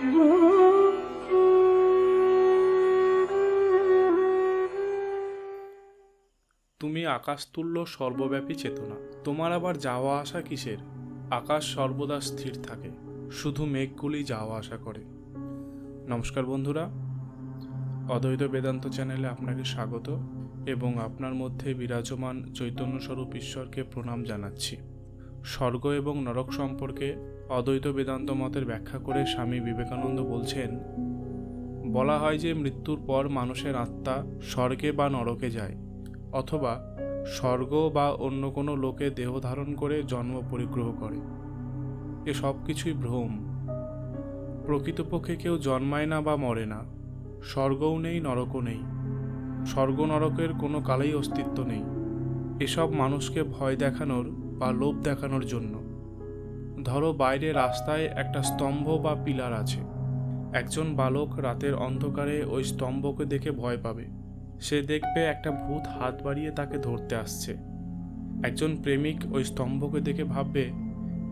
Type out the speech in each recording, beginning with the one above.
তুমি আকাশতুল্য সর্বব্যাপী চেতনা। তোমার আবার যাওয়া আসা কিসের? আকাশ সর্বদা স্থির থাকে, শুধু মেঘগুলি যাওয়া আসা করে। নমস্কার বন্ধুরা, অদ্বৈত বেদান্ত চ্যানেলে আপনাকে স্বাগত এবং আপনার মধ্যে বিরাজমান চৈতন্যস্বরূপ ঈশ্বরকে প্রণাম জানাচ্ছি। স্বর্গ এবং নরক সম্পর্কে অদ্বৈত বেদান্ত মতের ব্যাখ্যা করে স্বামী বিবেকানন্দ বলছেন, বলা হয় যে মৃত্যুর পর মানুষের আত্মা স্বর্গে বা নরকে যায়, অথবা স্বর্গ বা অন্য কোনো লোকে দেহ ধারণ করে জন্ম পরিগ্রহ করে। এ সব কিছুই ভ্রম। প্রকৃতপক্ষে কেউ জন্মায় না বা মরে না, স্বর্গও নেই, নরকও নেই। স্বর্গ নরকের কোনো কালেই অস্তিত্ব নেই। এসব মানুষকে ভয় দেখানোর বা লোভ দেখানোর জন্য। ধরো বাইরে রাস্তায় একটা স্তম্ভ বা পিলার আছে। একজন বালক রাতের অন্ধকারে ওই স্তম্ভকে দেখে ভয় পাবে। সে দেখবে একটা ভূত হাত বাড়িয়ে তাকে ধরতে আসছে। একজন প্রেমিক ওই স্তম্ভকে দেখে ভাববে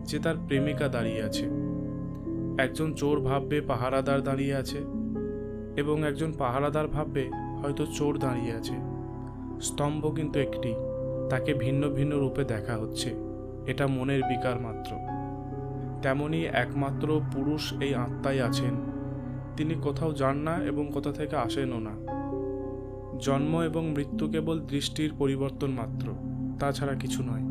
যে তার প্রেমিকা দাঁড়িয়ে আছে। একজন চোর ভাববে পাহারাদার দাঁড়িয়ে আছে এবং একজন পাহারাদার ভাববে হয়তো চোর দাঁড়িয়ে আছে। স্তম্ভ কিন্তু একটি। তাকে ভিন্ন ভিন্ন রূপে দেখা হচ্ছে। এটা মনের বিকার মাত্র। তেমনি একমাত্র পুরুষ এই আত্মাই আছেন। তিনি কোথাও যান না এবং কোথা থেকে আসেনও না। জন্ম এবং মৃত্যু কেবল দৃষ্টির পরিবর্তন মাত্র, তাছাড়া কিছু নয়।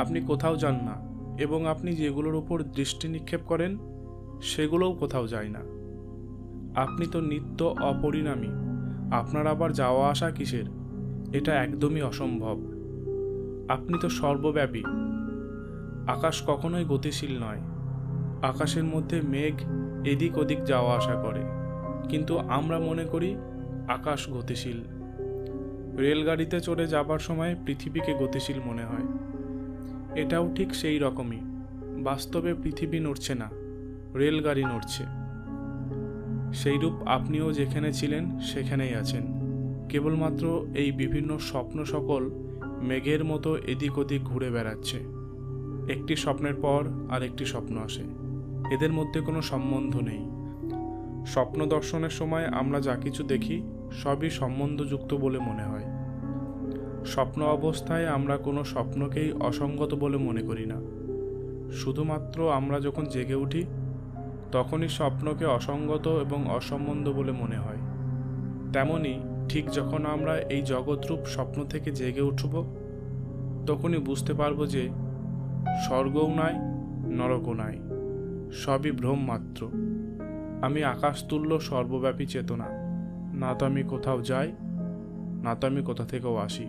আপনি কোথাও যান না এবং আপনি যেগুলোর উপর দৃষ্টি নিক্ষেপ করেন, সেগুলোও কোথাও যায় না। আপনি তো নিত্য অপরিণামী, আপনার আবার যাওয়া আসা কিসের? এটা একদমই অসম্ভব। আপনি তো সর্বব্যাপী। আকাশ কখনোই গতিশীল নয়। আকাশের মধ্যে মেঘ এদিক ওদিক যাওয়া আসা করে। কিন্তু আমরা মনে করি আকাশ গতিশীল। রেলগাড়িতে চড়ে যাবার সময় পৃথিবীকে গতিশীল মনে হয়। এটাও ঠিক সেই রকমই। বাস্তবে পৃথিবী নড়ছে না, রেলগাড়ি নড়ছে। সেইরূপ আপনিও যেখানে ছিলেন সেখানেই আছেন। কেবলমাত্র এই বিভিন্ন স্বপ্ন সকল মেঘের মতো এদিক ওদিক ঘুরে বেড়াচ্ছে। একটি স্বপ্নের পর আর একটি স্বপ্ন আসে। এদের মধ্যে কোনো সম্বন্ধ নেই। স্বপ্ন দর্শনের সময় আমরা যা কিছু দেখি, সবই সম্বন্ধযুক্ত বলে মনে হয়। স্বপ্ন অবস্থায় আমরা কোনো স্বপ্নকেই অসঙ্গত বলে মনে করি না। শুধুমাত্র আমরা যখন জেগে উঠি, তখনই স্বপ্নকে অসঙ্গত এবং অসম্বন্ধ বলে মনে হয়। তেমনি ঠিক যখন আমরা এই জগৎরূপ স্বপ্ন থেকে জেগে উঠব, তখনই বুঝতে পারব যে স্বর্গও নাই, নরকও নাই, সবই ভ্রম মাত্র আমি আকাশতুল্য, সর্বব্যাপী চেতনা। না তো আমি কোথাও যাই, না তো আমি কোথা থেকেও আসি।